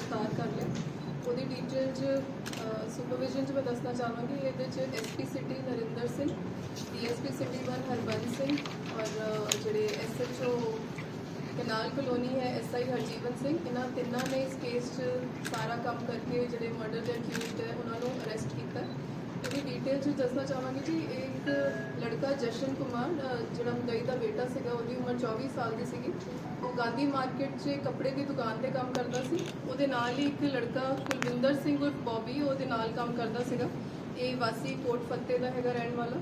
ਗ੍ਰਿਫਤਾਰ ਕਰ ਲਿਆ। ਉਹਦੀ ਡਿਟੇਲ 'ਚ ਸੁਪਰਵਿਜ਼ਨ 'ਚ ਮੈਂ ਦੱਸਣਾ ਚਾਹਾਂਗੀ ਇਹਦੇ 'ਚ SP city Narinder Singh DSP city 1 Harbans Singh ਔਰ ਅ, ਜਿਹੜੇ ਐਸਐਚਓ ਕਨਾਲ ਕਲੋਨੀ ਹੈ ਐਸਆਈ ਹਰਜੀਵਨ ਸਿੰਘ ਇਹਨਾਂ ਤਿੰਨਾਂ ਨੇ ਇਸ ਕੇਸ 'ਚ ਸਾਰਾ ਕੰਮ ਕਰਕੇ ਜਿਹੜੇ ਮਰਡਰ ਦੇ ਅਕਿਊਜ਼ਡ ਹੈ ਉਹਨਾਂ ਨੂੰ ਅਰੈਸਟ ਕੀਤਾ। ਇਹਦੀ ਡਿਟੇਲ 'ਚ ਦੱਸਣਾ ਚਾਹਾਂਗੀ ਜੀ ਇਹ ਇੱਕ ਲੜਕਾ ਜਸ਼ਨ ਕੁਮਾਰ ਅ, ਜਿਹੜਾ ਮੁੰਦਈ ਦਾ ਬੇਟਾ ਸੀਗਾ ਉਹਦੀ ਉਮਰ 24 ਸਾਲ ਦੀ ਸੀਗੀ। ਉਹ ਗਾਂਧੀ ਮਾਰਕੀਟ 'ਚ ਕੱਪੜੇ ਦੀ ਦੁਕਾਨ ਤੇ ਕੰਮ ਕਰਦਾ ਸੀ। ਉਹਦੇ ਨਾਲ ਹੀ ਇੱਕ ਲੜਕਾ ਕੁਲਵਿੰਦਰ ਸਿੰਘ ਉਰਫ ਬੌਬੀ ਉਹਦੇ ਨਾਲ ਕੰਮ ਕਰਦਾ ਸੀਗਾ। ਇਹ ਵਾਸੀ ਕੋਟ ਫੱਤੇ ਦਾ ਹੈਗਾ ਰਹਿਣ ਵਾਲਾ।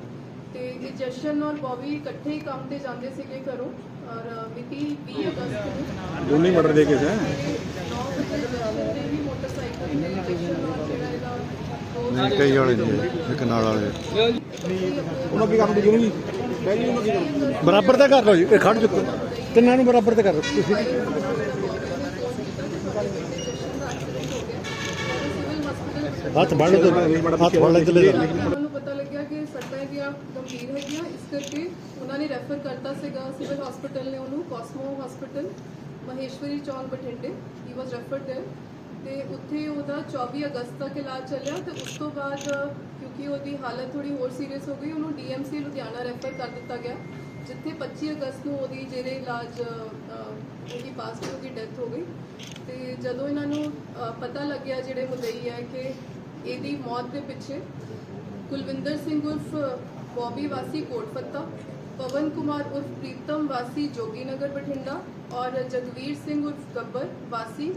ਤੇ ਇਹ ਜਸ਼ਨ ਔਰ ਬੌਬੀ ਇਕੱਠੇ ਹੀ ਕੰਮ ਤੇ ਜਾਂਦੇ ਸੀਗੇ ਘਰੋਂ। ਔਰ ਮਿਤੀ 20 ਅਗਸਤ ਨੂੰ। ਦੋਨੇ ਮਰਡਰ ਦੇ ਕੇਸ ਹੈ 9 ਵਜੇ ਜਸ਼ਨ ਦੇ ਵੀ ਮੋਟਰਸਾਈਕਲ ਤੇ ਜਸ਼ਨ ਔਰ ਜਿਹੜਾ ਇਹਦਾ ਦੋਸਤ ਨਹੀਂ ਕਈ ਵਾਲੇ ਜੀ ਇੱਕ ਨਾਲ ਵਾਲੇ। ਉਹਨਾਂ ਕੀ ਕੰਮ ਦੀ ਜੀ ਪਹਿਲੀ ਉਹਨਾਂ ਕੀ ਕੰਮ। ਬਰਾਬਰ ਤੇ ਕਰ ਲਓ ਜੀ ਇਹ ਖੜ ਚੁੱਕੋ। ਤਿੰਨਾਂ ਨੂੰ ਬਰਾਬਰ ਤੇ ਕਰ ਲਓ ਤੁਸੀਂ। ਹੱਥ ਬੰਨ ਦੋ ਹੱਥ ਬੰਨ ਲੈ ਚਲੇ ਉਹਨਾਂ ਪਤਾ ਲੱਗਿਆ ਕਿ ਸੱਟਾਂ ਦੀਆਂ ਗੰਭੀਰ ਹੈਗੀਆਂ ਇਸ ਕਰਕੇ ਉਹਨਾਂ ਨੇ ਰੈਫਰ ਕਰਤਾ ਸੀਗਾ ਸਿਵਲ ਹਸਪੀਟਲ ਨੇ ਉਹਨੂੰ ਕਾਸਮੋ ਹਸਪੀਟਲ ਮਹੇਸ਼ਵਰੀ ਚੌਂਕ ਬਠਿੰਡੇ ਹੀ ਵਾਸ ਰੈਫਰਡ ਦੇयर ਤੇ ਉੱਥੇ ਉਹਦਾ 24 ਅਗਸਤ ਤੱਕ ਇਲਾਜ ਚੱਲਿਆ ਤੇ ਉਸ ਤੋਂ ਬਾਅਦ, ਕਿਉਂਕਿ ਉਹਦੀ ਹਾਲਤ ਥੋੜੀ ਹੋਰ ਸੀਰੀਅਸ ਹੋ ਗਈ, ਉਹਨੂੰ ਡੀਐਮਸੀ ਲੁਧਿਆਣਾ ਰੈਫਰ ਕਰ ਦਿੱਤਾ ਗਿਆ, ਜਿੱਥੇ 25 ਅਗਸਤ ਨੂੰ ਉਹਦੀ ਜਿਹੜੇ ਇਲਾਜ ਉਹਦੀ ਪਾਸ 'ਤੇ ਉਹਦੀ ਡੈਥ ਹੋ ਗਈ। ਤੇ ਜਦੋਂ ਇਹਨਾਂ ਨੂੰ ਪਤਾ ਲੱਗਿਆ ਜਿਹੜੇ ਮੁਦਈ ਹੈ ਕਿ ਇਹਦੀ ਮੌਤ ਦੇ ਪਿੱਛੇ ਕੁਲਵਿੰਦਰ ਸਿੰਘ ਉਰਫ ਬੌਬੀ ਵਾਸੀ ਕੋਟਫੱਤਾ, ਪਵਨ ਕੁਮਾਰ ਉਰਫ ਪ੍ਰੀਤਮ ਵਾਸੀ ਜੋਗੀ ਨਗਰ ਬਠਿੰਡਾ ਔਰ ਜਗਵੀਰ ਸਿੰਘ ਉਰਫ ਗੱਬਰ ਵਾਸੀ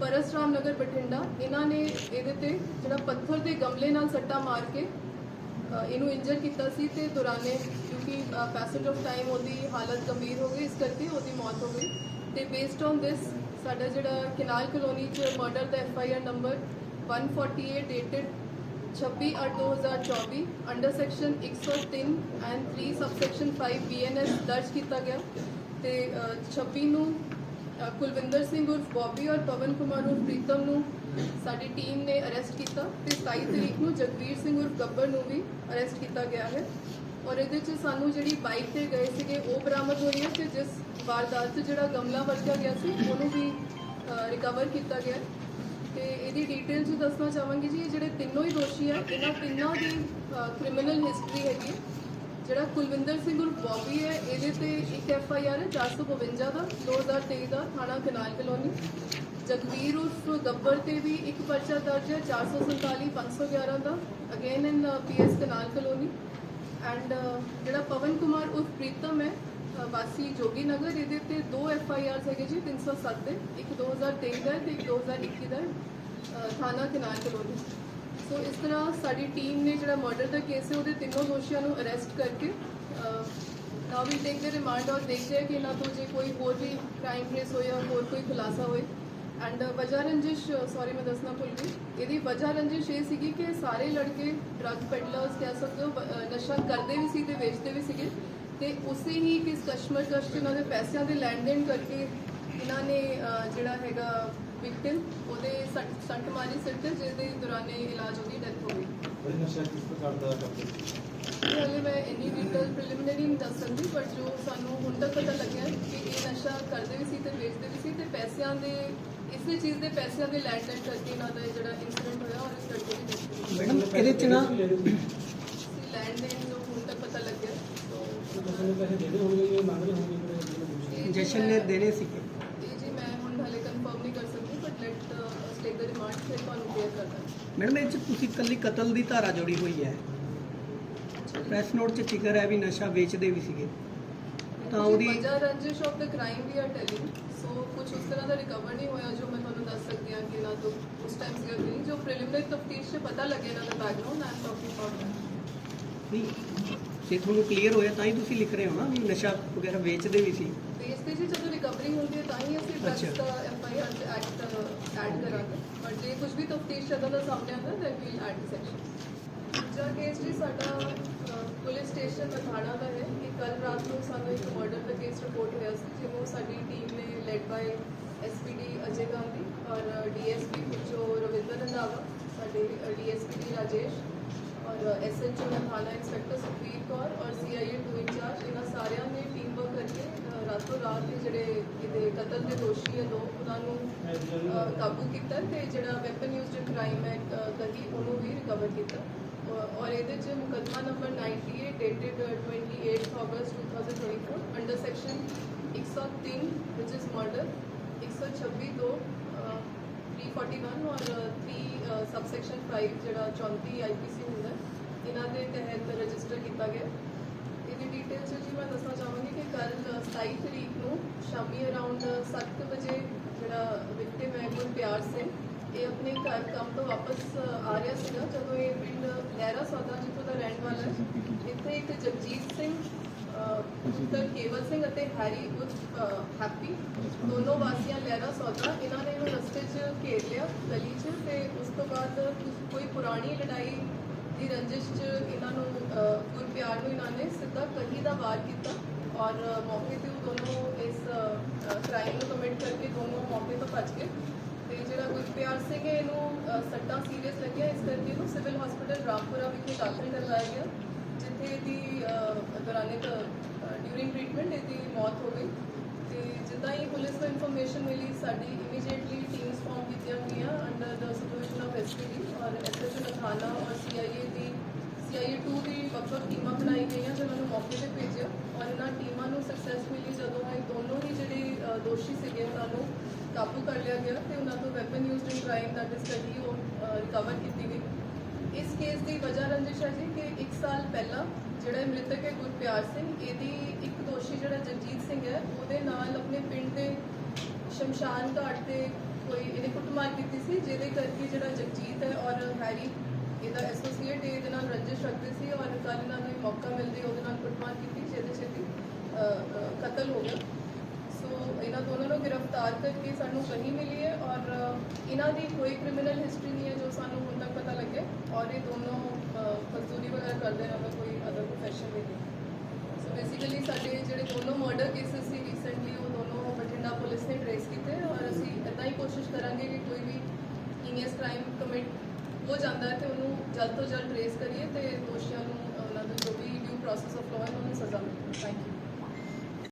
ਪਰਸਰਾਮ ਨਗਰ ਬਠਿੰਡਾ ਇਹਨਾਂ ਨੇ ਇਹਦੇ ਤੇ ਜਿਹੜਾ ਪੱਥਰ ਦੇ ਗਮਲੇ ਨਾਲ ਸੱਟਾ ਮਾਰ ਕੇ ਇਹਨੂੰ ਇੰਜਰ ਕੀਤਾ ਸੀ ਤੇ ਦੌਰਾਨੇ ਕਿਉਂਕਿ ਪੈਸੇਜ ਆਫ ਟਾਈਮ ਉਹਦੀ ਹਾਲਤ ਗੰਭੀਰ ਹੋ ਗਈ ਇਸ ਕਰਕੇ ਉਹਦੀ ਮੌਤ ਹੋ ਗਈ। ਤੇ ਬੇਸਡ ਔਨ ਦਿਸ ਸਾਡਾ ਜਿਹੜਾ ਕਿਨਾਲ ਕਲੋਨੀ ਚ murder the F I R number 148 dated 26/8/2024 under section 103 and 3 subsection 5 BNS ਦਰਜ ਕੀਤਾ ਗਿਆ। ਤੇ ਅ, 26 ਨੂੰ ਕੁਲਵਿੰਦਰ ਸਿੰਘ ਉਰਫ ਬੌਬੀ ਔਰ ਪਵਨ ਕੁਮਾਰ ਉਰਫ ਪ੍ਰੀਤਮ ਨੂੰ ਸਾਡੀ ਟੀਮ ਨੇ ਅਰੈਸਟ ਕੀਤਾ ਤੇ 27 ਤਰੀਕ ਨੂੰ ਜਗਵੀਰ ਸਿੰਘ ਉਰਫ ਗੱਬਰ ਨੂੰ ਵੀ ਅਰੈਸਟ ਕੀਤਾ ਗਿਆ ਹੈ ਔਰ ਇਹਦੇ 'ਚ ਸਾਨੂੰ ਜਿਹੜੀ ਬਾਈਕ ਤੇ ਗਏ ਸੀਗੇ, ਉਹ ਬਰਾਮਦ ਹੋਈ ਹੈ ਤੇ ਜਿਸ ਵਾਰਦਾਤ 'ਚ ਜਿਹੜਾ ਗਮਲਾ ਵਰਤਿਆ ਗਿਆ ਸੀ, ਉਹਨੂੰ ਵੀ ਰਿਕਵਰ ਕੀਤਾ ਗਿਆ ਹੈ। ਤੇ ਇਹਦੀ ਡਿਟੇਲ 'ਚ ਦੱਸਣਾ ਚਾਹਾਂਗੀ ਜੀ, ਇਹ ਜਿਹੜੇ ਤਿੰਨੋਂ ਹੀ ਦੋਸ਼ੀ ਆ, ਇਹਨਾਂ ਤਿੰਨਾਂ ਦੀ ਕ੍ਰਿਮੀਨਲ ਹਿਸਟਰੀ ਹੈਗੀ ਹੈ। ਜਿਹੜਾ ਕੁਲਵਿੰਦਰ ਸਿੰਘ ਉਰ ਬੌਬੀ ਹੈ ਇਹਦੇ ਤੇ ਇੱਕ ਐਫ ਆਈ ਆਰ ਹੈ 452 ਦਾ 2023 ਦਾ ਥਾਣਾ ਕਨਾਲ ਕਲੋਨੀ। ਜਗਵੀਰ ਉਸ ਗੱਬਰ ਤੇ ਵੀ ਇੱਕ ਪਰਚਾ ਦਰਜ ਹੈ 447 511 ਦਾ again in PS canal colony. And ਜਿਹੜਾ ਪਵਨ ਕੁਮਾਰ ਉਰਫ ਪ੍ਰੀਤਮ ਹੈ ਵਾਸੀ ਜੋਗੀ ਨਗਰ ਇਹਦੇ ਤੇ ਦੋ ਐਫ ਆਈ ਆਰਸ ਹੈਗੇ ਜੀ 307 ਦੇ ਇੱਕ 2023 ਦਾ ਹੈ ਤੇ ਇੱਕ 2021 ਦਾ ਹੈ ਅ, ਥਾਣਾ ਕਨਾਲ ਕਲੋਨੀ। ਸੋ ਇਸ ਤਰ੍ਹਾਂ ਸਾਡੀ ਟੀਮ ਨੇ ਜਿਹੜਾ ਮਰਡਰ ਦਾ ਕੇਸ ਹੈ, ਉਹਦੇ ਤਿੰਨੋਂ ਦੋਸ਼ੀਆਂ ਨੂੰ ਅਰੈਸਟ ਕਰਕੇ ਨਾउ ਵੀ ਟੇਕ ਦੇ ਰਿਮਾਂਡ ਔਰ ਦੇਖਦੇ ਹਾਂ ਕਿ ਇਹਨਾਂ ਤੋਂ ਜੇ ਕੋਈ ਹੋਰ ਵੀ ਕ੍ਰਾਈਮ ਕੇਸ ਹੋਇਆ, ਹੋਰ ਕੋਈ ਖੁਲਾਸਾ ਹੋਏ। ਐਂਡ ਵਜਾ ਰੰਜਿਸ਼ ਸੌਰੀ ਮੈਂ ਦੱਸਣਾ ਭੁੱਲ ਗਈ। ਇਹਦੀ ਵਜਾ ਰੰਜਿਸ਼ ਇਹ ਸੀਗੀ ਕਿ ਸਾਰੇ ਲੜਕੇ ਡਰੱਗ ਪੈਡਲਰਸ ਕਹਿ ਸਕਦੇ ਹੋ, ਬ- ਨਸ਼ਾ ਕਰਦੇ ਵੀ ਸੀ ਤੇ ਵੇਚਦੇ ਵੀ ਸੀਗੇ। ਤੇ ਉਸੇ ਹੀ ਕਿਸ ਕਸਟਮਰ ਕਸ਼ਟ ਇਹਨਾਂ ਦੇ ਪੈਸਿਆਂ ਦੇ ਲੈਣ ਦੇਣ ਕਰਕੇ ਇਹਨਾਂ ਨੇ ਜਿਹੜਾ ਹੈਗਾ ਵਿਕਟਿਮ ਉਹਦੇ ਸੱਟ ਸੱਟ ਮਾਰੀ ਸਿਰ ਤੇ ਜਿਹਦੇ ਦੌਰਾਨੇ ਇਲਾਜ ਉਹਦੀ ਡੈਥ ਹੋ ਗਈ। ਨਸ਼ਾ ਕਿਸ ਪ੍ਰਕਾਰ ਦਾ ਕਰਦੇ ਇਹ ਹਾਲੇ ਮੈਂ ਇੰਨੀ ਡਿਟੇਲ ਪ੍ਰੀਲਿਮਿਨਰੀ ਨਹੀਂ ਦੱਸ ਸਕਦੀ ਪਰ ਜੋ ਸਾਨੂੰ ਹੁਣ ਤੱਕ ਪਤਾ ਲੱਗਿਆ ਕਿ ਇਹ ਨਸ਼ਾ ਕਰਦੇ ਵੀ ਸੀ ਤੇ ਵੇਚਦੇ ਵੀ ਸੀ ਤੇ ਪੈਸਿਆਂ ਦੇ ਇਸੇ ਚੀਜ਼ ਦੇ ਪੈਸਿਆਂ ਦੇ ਲੈਣ ਦੇਣ ਕਰਕੇ ਇਹਨਾਂ ਦਾ ਇਹ ਜਿਹੜਾ ਇਨਸੀਡੈਂਟ ਹੋਇਆ ਔਰ ਇਸ ਲੜਕੇ ਦੀ ਡੈਥ ਮੈਡਮ ਇਹਦੇ ਚ ਨਾ ਲੈਣ? ਦੇਣ ਜੋ ਹੁਣ ਤੱਕ ਪਤਾ ਲੱਗਿਆ ਸੋ ਤੁਸੀਂ ਨੂੰ ਪੈਸੇ ਦੇਣੇ ਹੋਣਗੇ ਜਾਂ ਮੰਗਣੇ ਹੋਣਗੇ? ਇਹ ਜਸ਼ਨ ਨੇ ਦੇਣੇ ਸੀਗੇ। ਅਸ ਟੇਕ ਦ ਰਿਮਾਂਡ ਫਿਰ ਤੁਹਾਨੂੰ ਕਲੀਅਰ ਕਰਦਾ ਮੈਡਮ ਇਹ ਚ ਤੁਸੀਂ ਇਕੱਲੀ ਕਤਲ ਦੀ ਧਾਰਾ ਜੋੜੀ ਹੋਈ ਹੈ। ਪ੍ਰੈਸ ਨੋਟ 'ਚ ਜ਼ਿਕਰ ਹੈ ਵੀ ਨਸ਼ਾ ਵੇਚਦੇ ਵੀ ਸੀਗੇ। ਤਾਂ ਉਹਦੀ ਵਜ੍ਹਾ ਰੰਜਿਸ਼ of the crime we are telling so ਕੁਝ ਉਸ ਤਰ੍ਹਾਂ ਦਾ ਰਿਕਵਰ ਨਹੀਂ ਹੋਇਆ ਜੋ ਮੈਂ ਤੁਹਾਨੂੰ ਦੱਸ ਸਕਦੀ ਹਾਂ ਕਿ ਨਾ ਤੋਂ ਉਸ ਟਾਈਮ ਸੀਗਾ ਕਿ ਨਹੀਂ ਜੋ ਪ੍ਰੀਲਿਮਿਨਰੀ ਤਫਤੀਸ਼ 'ਚ ਪਤਾ ਲੱਗੇ ਇਹਨਾਂ ਦਾ background I am talking about ਨਹੀਂ ਜੇ ਤੁਹਾਨੂੰ ਕਲੀਅਰ ਹੋਇਆ ਤਾਂ ਹੀ ਤੁਸੀਂ ਲਿਖ ਰਹੇ ਹੋ ਨਾ ਵੀ ਨਸ਼ਾ ਵਗੈਰਾ ਵੇਚਦੇ ਵੀ ਸੀ। ਤੇ ਜੀ ਜਦੋਂ ਰਿਕਵਰੀ ਹੁੰਦੀ ਹੈ ਤਾਂ ਹੀ ਅਸੀਂ drugs. The F I R act add ਕਰਾਂਗੇ। ਪਰ ਜੇ ਕੁਝ ਵੀ ਤਫਤੀਸ਼ ਦਾ ਸਾਹਮਣੇ ਆਉਂਦਾ ਐਡ ਸੈਕਸ਼ਨ ਦੂਜਾ ਕੇਸ ਜੀ ਸਾਡਾ ਪੁਲਿਸ ਸਟੇਸ਼ਨ ਮਥਾਣਾ ਦਾ ਹੈ ਕਿ ਕੱਲ ਰਾਤ ਨੂੰ ਸਾਨੂੰ ਇੱਕ ਮਰਡਰ ਦਾ ਕੇਸ ਰਿਪੋਰਟ ਹੋਇਆ ਸੀ ਜਿਹਨੂੰ ਸਾਡੀ ਟੀਮ ਨੇ led by SPD Ajay Gandhi ਔਰ ਡੀਐਸਪੀ ਜੋ ਰਵਿੰਦਰ ਰੰਧਾਵਾ ਸਾਡੇ ਡੀਐਸਪੀ ਰਾਜੇਸ਼ ਔਰ ਐਸਐਚਓ ਦਾ ਥਾਣਾ ਇੰਸਪੈਕਟਰ ਸੁਖਵੀਰ ਕੌਰ ਔਰ ਸੀਆਈਏ ਟੂ ਇੰਚਾਰਜ ਇਹਨਾਂ ਸਾਰਿਆਂ ਨੇ ਟੀਮ ਵਰਕ ਕਰਕੇ ਰਾਤੋਂ ਰਾਤ ਹੀ ਜਿਹੜੇ ਇਹਦੇ ਕਤਲ ਦੇ ਦੋਸ਼ੀ ਹੈ ਦੋ ਉਹਨਾਂ ਨੂੰ ਕਾਬੂ ਕੀਤਾ ਤੇ ਜਿਹੜਾ ਵੈਪਨ ਯੂਜ਼ਡ ਇਨ ਕ੍ਰਾਈਮ ਹੈ ਅ, ਉਹਨੂੰ ਵੀ ਰਿਕਵਰ ਕੀਤਾ ਔਰ- ਇਹਦੇ ਚ ਮੁਕੱਦਮਾ number 98 dated 28 August 2024 under section 103 which is murder 126 ਦੋ 341 ਔਰ 3 ਸਬਸੈਕਸ਼ਨ 5 ਜਿਹੜਾ 34 ਆਈਪੀਸੀ ਹੁੰਦਾ, ਇਹਨਾਂ ਦੇ ਤਹਿਤ ਰਜਿਸਟਰ ਕੀਤਾ ਗਿਆ। ਇਹਦੀ ਡਿਟੇਲ ਚ ਜੀ ਮੈਂ ਦੱਸਣਾ ਚਾਹਾਂਗੀ ਕਿ ਕੱਲ 27 ਤਰੀਕ ਨੂੰ ਸ਼ਾਮੀ ਅਰਾਊਂਡ 7 ਵਜੇ ਜਿਹੜਾ ਵਿਕਟਿਮ ਹੈ ਗੁਰਪਿਆਰ ਸਿੰਘ, ਇਹ ਆਪਣੇ ਘਰ ਕੰਮ ਤੋਂ ਵਾਪਸ ਆ ਰਿਹਾ ਸੀਗਾ। ਜਦੋਂ ਇਹ ਪਿੰਡ ਲਹਿਰਾ ਸੌਦਾ, ਜਿੱਥੋਂ ਦਾ ਰਹਿਣ ਵਾਲਾ ਹੈ, ਇੱਥੇ ਇੱਕ ਜਗਜੀਤ ਸਿੰਘ ਅਹ, ਪੁੱਤਰ ਕੇਵਲ ਸਿੰਘ ਅਤੇ ਹੈਰੀ ਉਰਫ ਹੈਪੀ ਦੋਨੋਂ ਵਾਸੀਆਂ ਲਹਿਰਾ ਸੌਦਾ। ਇਹਨਾਂ ਨੇ ਇਹਨੂੰ ਰਸਤੇ 'ਚ ਘੇਰ ਲਿਆ ਗਲੀ 'ਚ ਤੇ ਉਸ ਤੋਂ ਬਾਅਦ ਕੋਈ ਪੁਰਾਣੀ ਲੜਾਈ ਦੀ ਰੰਜਿਸ਼ 'ਚ ਇਹਨਾਂ ਨੂੰ ਗੁਰਪਿਆਰ ਨੂੰ ਇਹਨਾਂ ਨੇ ਸਿੱਧਾ ਕਹੀ ਦਾ ਵਾਰ ਕੀਤਾ ਔਰ ਮੌਕੇ ਤੇ ਉਹ ਦੋਨੋਂ ਇਸ ਕ੍ਰਾਈਮ ਨੂੰ ਕਮਿਟ ਕਰਕੇ ਦੋਨੋਂ ਮੌਕੇ ਤੋਂ ਭੱਜ ਗਏ। ਤੇ ਜਿਹੜਾ ਗੁਰਪਿਆਰ ਸਿੰਘ ਹੈ ਇਹਨੂੰ ਅਹ, ਸੱਟਾਂ ਸੀਰੀਅਸ ਲੱਗਿਆ। ਇਸ ਕਰਕੇ ਇਹਨੂੰ ਸਿਵਲ ਹਸਪੀਟਲ ਰਾਮਪੁਰਾ ਵਿਖੇ ਦਾਖਲ ਕਰਵਾਇਆ ਗਿਆ। ਜਿੱਥੇ ਇਹਦੀ ਅਹ, ਦੌਰਾਨੇ ਡਿਊਰਿੰਗ ਟ੍ਰੀਟਮੈਂਟ ਇਹਦੀ ਮੌਤ ਹੋ ਗਈ। ਤੇ ਜਿੱਦਾਂ ਹੀ ਪੁਲਿਸ ਨੂੰ ਇਨਫੋਰਮੇਸ਼ਨ ਮਿਲੀ ਸਾਡੀ ਇਮੀਡੀਏਟਲੀ ਟੀਮਸ ਫਾਰਮ ਕੀਤੀਆਂ ਗਈਆਂ under the supervision of SPD ਔਰ ਐਸਐਚਓ ਨਥਾਨਾ ਔਰ ਸੀਆਈਏ ਦੀ ਸੀਆਈਏ 2 ਦੀ ਵੱਖ-ਵੱਖ ਟੀਮਾਂ ਬਣਾਈ ਗਈਆਂ ਜਿਨ੍ਹਾਂ ਨੂੰ ਮੌਕੇ ਤੇ ਭੇਜਿਆ। ਔਰ ਇਹਨਾਂ ਟੀਮਾਂ ਨੂੰ ਸਕਸੈਸ ਮਿਲੀ ਜਦੋਂ ਇਹ ਦੋਨੋਂ ਹੀ ਜਿਹੜੇ ਦੋਸ਼ੀ ਸੀਗੇ ਉਹਨਾਂ ਨੂੰ ਕਾਬੂ ਕਰ ਲਿਆ ਗਿਆ ਤੇ ਉਹਨਾਂ ਤੋਂ ਵੈਪਨ ਯੂਜ਼ਡ ਇਨ ਕ੍ਰਾਈਮ ਦਾ ਡਿਸਕਵਰੀ ਉਹ ਰਿਕਵਰ ਕੀਤੀ ਗਈ। ਇਸ ਕੇਸ ਦੀ ਵਜ੍ਹਾ ਰੰਜਿਸ਼ ਹੈ ਜੀ ਕਿ 1 ਸਾਲ ਪਹਿਲਾਂ ਜਿਹੜਾ ਮ੍ਰਿਤਕ ਹੈ ਗੁਰਪਿਆਰ ਸਿੰਘ ਇਹਦੀ ਇੱਕ ਦੋਸ਼ੀ ਜਿਹੜਾ ਜਗਜੀਤ ਸਿੰਘ ਹੈ ਉਹਦੇ ਨਾਲ ਆਪਣੇ ਪਿੰਡ ਦੇ ਸ਼ਮਸ਼ਾਨ ਘਾਟ ਤੇ ਕੋਈ ਇਹਨੇ ਕੁੱਟਮਾਰ ਕੀਤੀ ਸੀ ਜਿਹਦੇ ਕਰਕੇ ਜਿਹੜਾ ਜਗਜੀਤ ਹੈ ਔਰ ਹੈਰੀ ਇਹਦਾ ਐਸੋਸੀਏਟ ਇਹਦੇ ਨਾਲ ਰੰਜਿਸ਼ ਰੱਖਦੇ ਸੀ ਔਰ ਕੱਲ ਇਹਨਾਂ ਨੂੰ ਮੌਕਾ ਮਿਲਦੇ ਉਹਦੇ ਨਾਲ ਕੁੱਟਮਾਰ ਕੀਤੀ ਜਿਹਦੇ ਛੇਤੀ ਅ, ਕਤਲ ਹੋ ਗਿਆ। ਸੋ ਇਹਨਾਂ ਦੋਨਾਂ ਨੂੰ ਤਾਰ ਕਰਕੇ ਸਾਨੂੰ ਕਹੀ ਮਿਲੀ ਹੈ ਔਰ ਇਹਨਾਂ ਦੀ ਕੋਈ ਕ੍ਰਿਮੀਨਲ ਹਿਸਟਰੀ ਨਹੀਂ ਹੈ ਜੋ ਸਾਨੂੰ ਹੁਣ ਤੱਕ ਪਤਾ ਲੱਗੇ ਔਰ ਇਹ ਦੋਨੋਂ ਅ, ਵਗੈਰਾ ਕਰਦੇ ਨੇ ਉਹਨਾਂ ਦਾ ਕੋਈ ਅਦਰ ਪ੍ਰੋਫੈਸ਼ਨ ਵੀ ਨਹੀਂ। ਸੋ ਬੇਸਿਕਲੀ ਸਾਡੇ ਜਿਹੜੇ ਦੋਨੋਂ ਮਰਡਰ ਕੇसेस ਸੀ ਰੀਸੈਂਟਲੀ ਉਹ ਦੋਨੋਂ ਬਠਿੰਡਾ ਪੁਲਿਸ ਨੇ ਟ੍ਰੇਸ ਕੀਤੇ ਔਰ ਅਸੀਂ ਇਦਾਂ ਹੀ ਕੋਸ਼ਿਸ਼ ਕਰਾਂਗੇ ਕਿ ਕੋਈ ਵੀ ਈਨੀਅਸ ਕ੍ਰਾਈਮ ਕਮਿਟ ਹੋ ਜਾਂਦਾ ਹੈ ਤੇ ਉਹਨੂੰ ਜਲਦ ਤੋਂ ਜਲਦ ਟ੍ਰੇਸ ਕਰੀਏ ਤੇ ਦੋਸ਼ੀਆਂ ਨੂੰ ਉਹਨਾਂ ਦਾ ਜੋ ਵੀ ਡਿਊ ਪ੍ਰੋਸੈਸ ਆਫ ਲਾਅ ਹੈ ਉਹਨਾਂ ਨੂੰ ਸਜ਼ਾ ਮਿਲੇ। Thank you